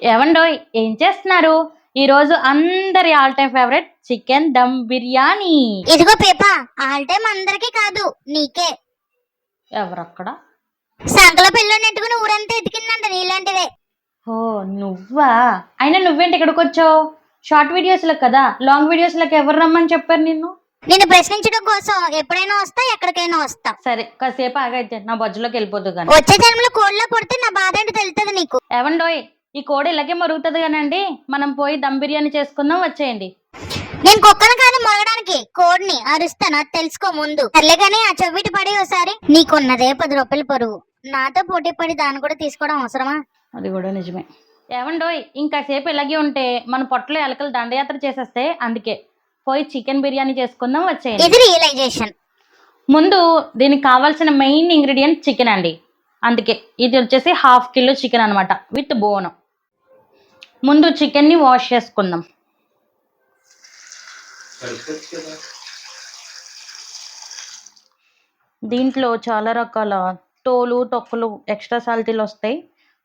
ఏవండోయ్ ఏం చేస్తున్నారు? ఈ రోజు అందరి all time favourite chicken dum biryani ఇదిగో పేప ఆల్ టైం అందరికీ కాదు నీకే. ఎవరక్కడ? సంకల పిల్లని ఎట్టుకుని ఊరంతా ఎతికిందంట నీలాంటివే. ఓ నువ్వా? అయినా నువ్వేంటి ఇక్కడికి వచ్చావు? షార్ట్ వీడియోస్లకు కదా? లాంగ్ వీడియోస్లకు ఎవరు రమ్మని చెప్పారు నిన్ను? నిన్ను ప్రశ్నించడం కోసం ఎప్పుడైనా వస్తా ఎక్కడికైనా వస్తా. సరే కాసేపు ఆగైతే నా బొజ్జలోకి వెళ్ళిపోదు కానీ. వచ్చే జన్మలో కోళ్ళ పుడితే నా బాధ ఏంటో తెలుస్తుంది నీకు. ఏవండోయ్ ఈ కోడి ఇలాగే మరుగుతుంది కానండి మనం పోయి దమ్ బిర్యానీ చేసుకుందాం వచ్చేయండి. నేను కుక్కను కాదు మొరగడానికి కోడిని అరుస్తాను అది తెలుసుకో ముందు. సర్లే కానీ ఆ చెవిటి పడి ఒకసారి నీకున్నదే పది రూపాయలు పరువు. నాతో పోటీ పడి దాన్ని కూడా తీసుకోవడం అవసరమా? అది కూడా నిజమే. ఏమండోయ్ ఇంకాసేపు ఇలాగే ఉంటే మన పొట్టలో ఎలకలు దండయాత్ర చేసేస్తే అందుకే. పోయి చికెన్ బిర్యానీ చేసుకుందాం వచ్చేయండి. ఇది రియలైజేషన్. ముందు దీనికి కావాల్సిన మెయిన్ ఇంగ్రీడియంట్ చికెన్ అండి. అందుకే ఇది వచ్చేసి హాఫ్ కిలో చికెన్ అనమాట విత్ బోన్. ముందు చికెన్ని వాష్ చేసుకుందాం. దీంట్లో చాలా రకాల తోలు తొక్కులు ఎక్స్ట్రా సాల్తీలు వస్తాయి.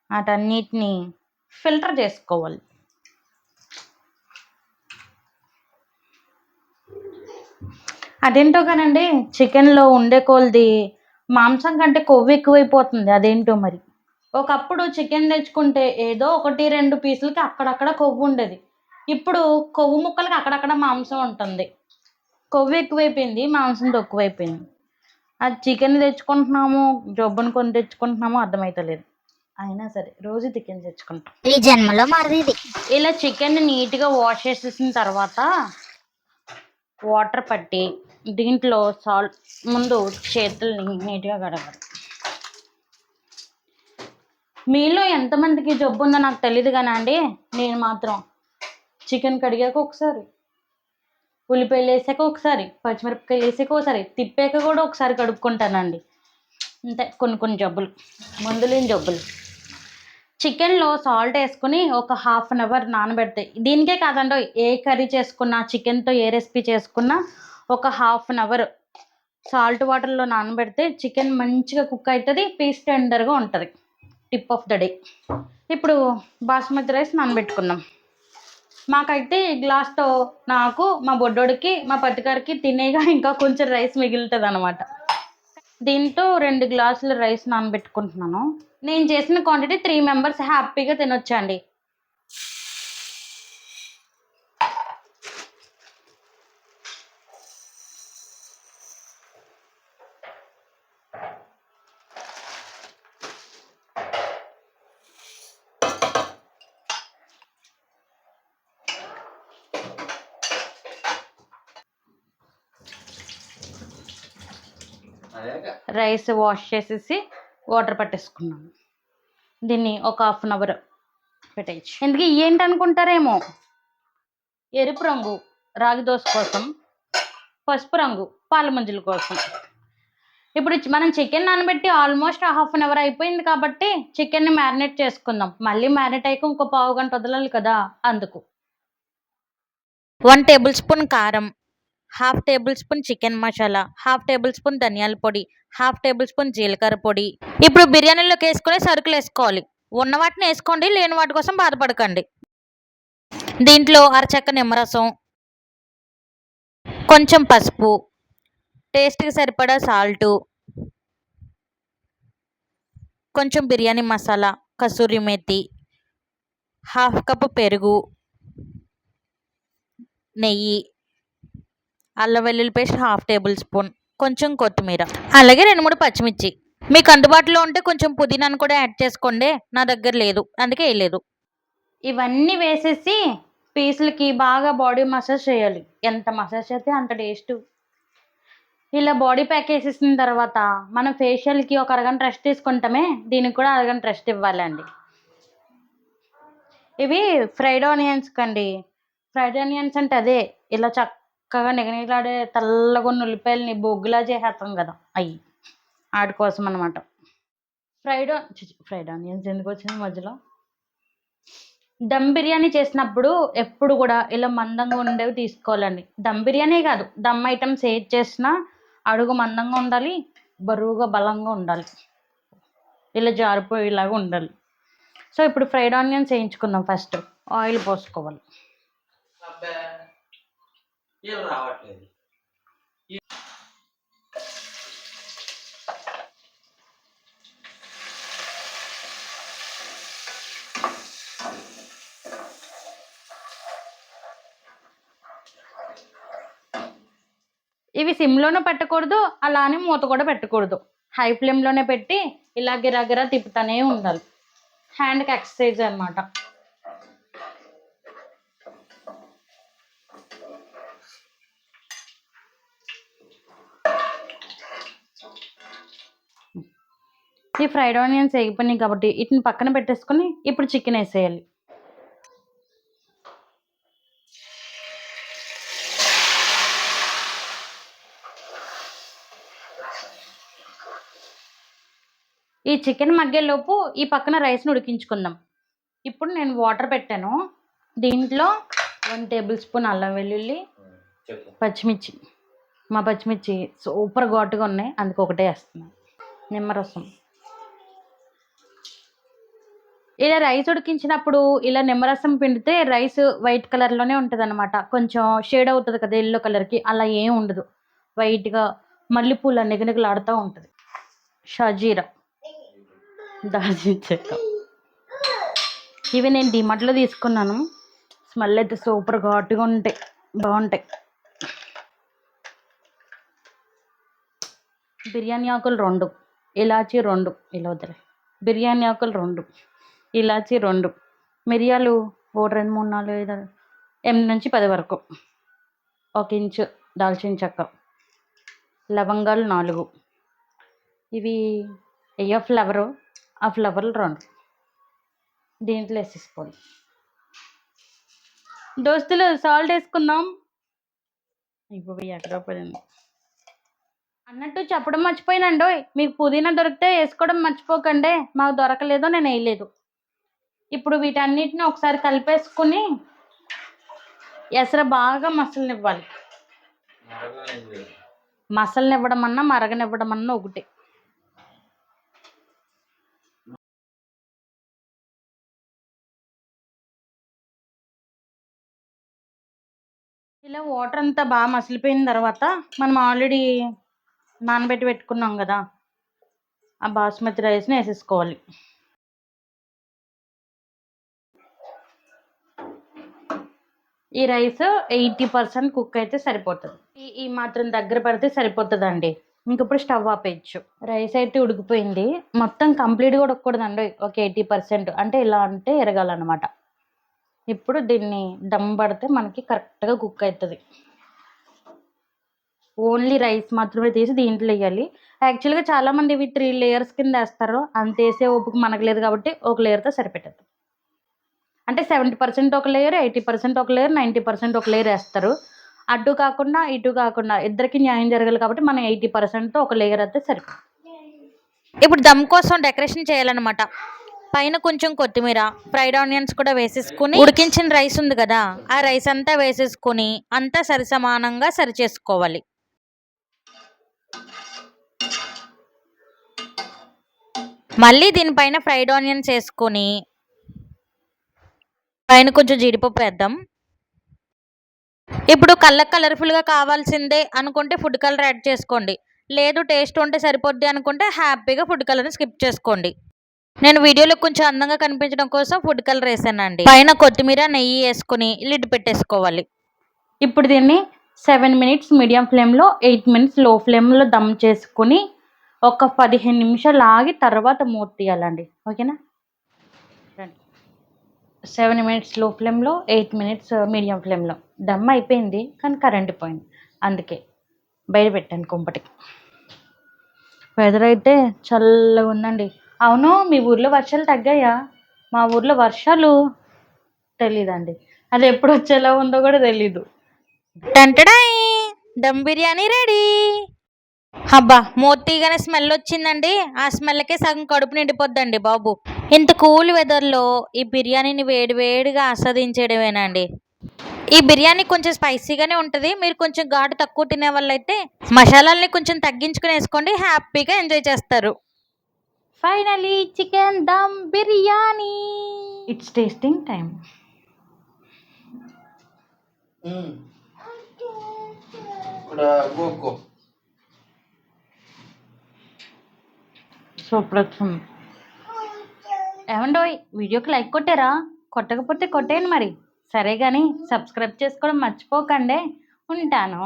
వాటన్నిటిని ఫిల్టర్ చేసుకోవాలి. అదేంటో కానండి చికెన్లో ఉండే కొలది మాంసం కంటే కొవ్వు ఎక్కువైపోతుంది. అదేంటో మరి? ఒకప్పుడు చికెన్ తెచ్చుకుంటే ఏదో ఒకటి రెండు పీసులకి అక్కడక్కడ కొవ్వు ఉండేది. ఇప్పుడు కొవ్వు ముక్కలకి అక్కడక్కడ మాంసం ఉంటుంది. కొవ్వు ఎక్కువైపోయింది మాంసం తక్కువైపోయింది. అది చికెన్ తెచ్చుకుంటున్నాము జబ్బును కొని తెచ్చుకుంటున్నామో అర్థమైతలేదు. అయినా సరే రోజు చికెన్ తెచ్చుకుంటాం. ఈ జన్మలో మారదు. ఇలా చికెన్ నీట్గా వాష్ చేసేసిన తర్వాత వాటర్ పట్టి దీంట్లో సాల్ట్ ముందు చేతుల్ని నీట్గా కడగాలి. మీలో ఎంతమందికి జబ్బు ఉందో నాకు తెలియదు కానీ అండి నేను మాత్రం చికెన్ కడిగాక ఒకసారి ఉల్లిపాయలు వేసాక ఒకసారి పచ్చిమిరపకాయలు వేసాక ఒకసారి తిప్పాక కూడా ఒకసారి కడుక్కుంటానండి. అంతే కొన్ని కొన్ని జబ్బులు మందులేని జబ్బులు. చికెన్లో సాల్ట్ వేసుకుని ఒక హాఫ్ అన్ అవర్ నానబెడతాయి దీనికే కాదండి ఏ కర్రీ చేసుకున్నా చికెన్తో ఏ రెసిపీ చేసుకున్నా ఒక హాఫ్ అన్ అవర్ సాల్ట్ వాటర్లో నానబెడితే చికెన్ మంచిగా కుక్ అవుతుంది పీస్ టెండర్గా ఉంటుంది. టిప్ ఆఫ్ ద డే ఇప్పుడు బాస్మతి రైస్ నానబెట్టుకున్నాం మాకైతే గ్లాస్తో నాకు మా బొడ్డోడికి మా పత్తికారికి తినేగా ఇంకా కొంచెం రైస్ మిగులుతుంది అనమాట దీంతో రెండు గ్లాసుల రైస్ నానబెట్టుకుంటున్నాను. నేను చేసిన క్వాంటిటీ త్రీ మెంబర్స్ హ్యాపీగా తినొచ్చండి. రైస్ వాష్ చేసేసి వాటర్ పట్టేసుకున్నాను. దీన్ని ఒక హాఫ్ అన్ అవర్ పెట్టేయచ్చు. ఎందుకు ఏంటి అనుకుంటారేమో ఎరుపు రంగు రాగి దోశ కోసం పసుపు రంగు పాల మంజుల కోసం. ఇప్పుడు మనం చికెన్ నానబెట్టి ఆల్మోస్ట్ హాఫ్ అన్ అవర్ అయిపోయింది కాబట్టి చికెన్ని మ్యారినేట్ చేసుకుందాం. మళ్ళీ మ్యారినేట్ అయ్యాక ఇంకో పావు గంట వదలాలి కదా అందుకు. వన్ టేబుల్ స్పూన్ కారం half table spoon chicken masala half table spoon ధనియాల పొడి హాఫ్ టేబుల్ స్పూన్ జీలకర్ర పొడి. ఇప్పుడు బిర్యానీలోకి వేసుకునే సరుకులు వేసుకోవాలి. ఉన్న వాటిని వేసుకోండి లేని వాటి కోసం బాధపడకండి. దీంట్లో అరచక్క నిమ్మరసం కొంచెం పసుపు టేస్ట్కి సరిపడా సాల్టు కొంచెం బిర్యానీ మసాలా కసూరి మేతి హాఫ్ కప్ పెరుగు నెయ్యి అల్లం వెల్లుల్లి పేస్ట్ హాఫ్ టేబుల్ స్పూన్ కొంచెం కొత్తిమీర అలాగే రెండు మూడు పచ్చిమిర్చి. మీకు అందుబాటులో ఉంటే కొంచెం పుదీనాను కూడా యాడ్ చేసుకోండి. నా దగ్గర లేదు అందుకే వేయలేదు ఇవన్నీ వేసేసి పీసులకి బాగా బాడీ మసాజ్ చేయాలి. ఎంత మసాజ్ చేస్తే అంత టేస్ట్. ఇలా బాడీ ప్యాక్ వేసేసిన తర్వాత మనం ఫేషియల్కి ఒక అరగంట రెస్ట్ తీసుకుంటామే దీనికి కూడా అరగంట రెస్ట్ ఇవ్వాలండి. ఇవి ఫ్రైడ్ ఆనియన్స్ కండి. ఫ్రైడ్ ఆనియన్స్ అంటే అదే ఇలా చక్క చక్కగా నిగనిగలాడే తెల్లగొన్న ఉల్లిపాయలని బొగ్గులా చేసేస్తాం కదా అవి వాటి కోసం అనమాట ఫ్రైడ్ ఫ్రైడ్ ఆనియన్స్ ఎందుకు వచ్చింది మధ్యలో? దమ్ బిర్యానీ చేసినప్పుడు ఎప్పుడు కూడా ఇలా మందంగా ఉండేవి తీసుకోవాలండి. దమ్ బిర్యానీ కాదు దమ్ ఐటమ్స్ ఏది చేసినా అడుగు మందంగా ఉండాలి బరువుగా బలంగా ఉండాలి. ఇలా జారిపోయేలాగా ఉండాలి. సో ఇప్పుడు ఫ్రైడ్ ఆనియన్స్ వేయించుకుందాం ఫస్ట్. ఆయిల్ పోసుకోవాలి. అబ్బే రావట్లేదు. ఇవి సిమ్లోనే పెట్టకూడదు అలానే మూత కూడా పెట్టకూడదు. హై ఫ్లేమ్లోనే పెట్టి ఇలా గిరాగిరా తిప్పుతానే ఉండాలి. హ్యాండ్కి ఎక్సర్సైజ్ అన్నమాట. ఈ ఫ్రైడ్ ఆనియన్స్ వేగిపోయినాయి కాబట్టి వీటిని పక్కన పెట్టేసుకొని ఇప్పుడు చికెన్ వేసేయాలి. ఈ చికెన్ మగ్గేలోపు ఈ పక్కన రైస్ని ఉడికించుకుందాం. ఇప్పుడు నేను వాటర్ పెట్టాను. దీంట్లో వన్ టేబుల్ స్పూన్ అల్లం వెల్లుల్లి పచ్చిమిర్చి. మా పచ్చిమిర్చి సూపర్ ఘాటుగా ఉన్నాయి. అందుకు ఒకటే వేస్తున్నాను నిమ్మరసం. ఇలా రైస్ ఉడికించినప్పుడు ఇలా నిమ్మరసం పిండితే రైస్ వైట్ కలర్లోనే ఉంటుంది అనమాట కొంచెం షేడ్ అవుతుంది కదా ఎల్లో కలర్కి అలా ఏం ఉండదు. వైట్గా మల్లెపూల నిగనిగలాడుతూ ఉంటుంది. షజీరా. దాల్చిన చెక్క. ఇవి నేను డిమార్ట్లో తీసుకున్నాను. స్మెల్ అయితే సూపర్ ఘాటుగా ఉంటాయి. బాగుంటాయి. బిర్యానీ ఆకులు రెండు. ఇలాచి రెండు. ఇలా వదిలే. బిర్యానీ ఆకులు రెండు. ఇలాచీ రెండు. మిరియాలు ఓ రెండు మూడు నాలుగు ఐదు ఎనిమిది నుంచి పది వరకు. ఒక ఇంచు దాల్చిన చెక్క. లవంగాలు నాలుగు. ఇవి ఏ ఫ్లవరు? ఆ ఫ్లవర్లు రెండు. దీంట్లో వేసేసుకోండి. దోస్తులు సాల్ట్ వేసుకుందాం. ఇప్పుడు ఎక్కడ పోయింది అన్నట్టు చెప్పడం మర్చిపోయినండి మీకు పుదీనా దొరికితే వేసుకోవడం మర్చిపోకండి. మాకు దొరకలేదో నేను వేయలేదు. ఇప్పుడు వీటన్నిటిని ఒకసారి కలిపేసుకుని ఎసర బాగా మసలనివ్వాలి. మసలనివ్వడం అన్నా మరగనివ్వడం అన్నా ఒకటి. ఇలా వాటర్ అంతా బాగా మసిలిపోయిన తర్వాత మనం ఆల్రెడీ నానబెట్టి పెట్టుకున్నాం కదా ఆ బాస్మతి రైస్ని వేసేసుకోవాలి. ఈ రైస్ ఎయిటీ పర్సెంట్ కుక్ అయితే సరిపోతుంది. ఈ ఈ మాత్రం దగ్గర పడితే సరిపోతుందండి. ఇంక ఇప్పుడు స్టవ్ ఆపేయచ్చు. రైస్ అయితే ఉడికిపోయింది. మొత్తం కంప్లీట్గా ఉడకకూడదండి. ఒక ఎయిటీ పర్సెంట్ అంటే ఇలా అంటే ఎరగాలన్నమాట. ఇప్పుడు దీన్ని దమ్ పడితే మనకి కరెక్ట్గా కుక్ అవుతుంది ఓన్లీ రైస్ మాత్రమే తీసి దీంట్లో వేయాలి. యాక్చువల్గా చాలామంది ఇవి త్రీ లేయర్స్ కింద వేస్తారు. అంత వేసే ఓపిక మనకు లేదు కాబట్టి ఒక లేయర్తో సరిపెట్టద్దు. అంటే సెవెంటీ పర్సెంట్ ఒక లేయర్ ఎయిటీ పర్సెంట్ ఒక లేయర్ నైంటీ పర్సెంట్ ఒక లేయర్ వేస్తారు. అటు కాకుండా ఇటు కాకుండా ఇద్దరికి న్యాయం జరగాలి కాబట్టి మనం ఎయిటీ పర్సెంట్తో ఒక లేయర్ అయితే సరిపోతుంది. ఇప్పుడు దమ్ కోసం డెకరేషన్ చేయాలన్నమాట. పైన కొంచెం కొత్తిమీర ఫ్రైడ్ ఆనియన్స్ కూడా వేసేసుకుని ఉడికించిన రైస్ ఉంది కదా ఆ రైస్ అంతా వేసేసుకుని అంతా సరిసమానంగా సరి చేసుకోవాలి మళ్ళీ దీనిపైన ఫ్రైడ్ ఆనియన్స్ వేసుకొని పైన కొంచెం జీడిపప్పు వేద్దాం. ఇప్పుడు కళ్ళకి కలర్ఫుల్గా కావాల్సిందే అనుకుంటే ఫుడ్ కలర్ యాడ్ చేసుకోండి. లేదు టేస్ట్ ఉంటే సరిపోద్ది అనుకుంటే హ్యాపీగా ఫుడ్ కలర్ని స్కిప్ చేసుకోండి. నేను వీడియోలో కొంచెం అందంగా కనిపించడం కోసం ఫుడ్ కలర్ వేసానండి. పైన కొత్తిమీర నెయ్యి వేసుకుని లిడ్ పెట్టేసుకోవాలి. ఇప్పుడు దీన్ని సెవెన్ మినిట్స్ మీడియం ఫ్లేమ్లో ఎయిట్ మినిట్స్లో ఫ్లేమ్లో దమ్ చేసుకుని ఒక పదిహేను నిమిషాలు ఆగి తర్వాత మూత తీయాలండి. ఓకేనా? సెవెన్ మినిట్స్లో ఫ్లేమ్లో ఎయిట్ మినిట్స్ మీడియం ఫ్లేమ్లో దమ్ అయిపోయింది కానీ కరెంట్ పోయింది. అందుకే బయట పెట్టాను కుంపటికి. వెదర్ అయితే చల్లగా ఉందండి. అవును మీ ఊర్లో వర్షాలు తగ్గాయా? మా ఊర్లో వర్షాలు తెలీదండి. అది ఎప్పుడు వచ్చేలా ఉందో కూడా తెలీదు. దమ్ బిర్యానీ రెడీ అబ్బా మూర్తిగానే స్మెల్ వచ్చిందండి. ఆ స్మెల్కే సగం కడుపు నిండిపోద్దండి బాబు. ఇంత కూల్ వెదర్లో ఈ బిర్యానీని వేడి వేడిగా ఆస్వాదించడమేనండి ఈ బిర్యానీ కొంచెం స్పైసీగానే ఉంటుంది. మీరు కొంచెం ఘాటు తక్కువ తినే వాళ్ళైతే మసాలాల్ని కొంచెం తగ్గించుకుని వేసుకోండి. హ్యాపీగా ఎంజాయ్ చేస్తారు. Finally chicken dum biryani. It's tasting time super వచ్చింది ఏమండోయ్ వీడియోకి లైక్ కొట్టారా? కొట్టకపోతే కొట్టేయండి మరి. సరే కానీ సబ్స్క్రైబ్ చేసుకోవడం మర్చిపోకండి. ఉంటాను.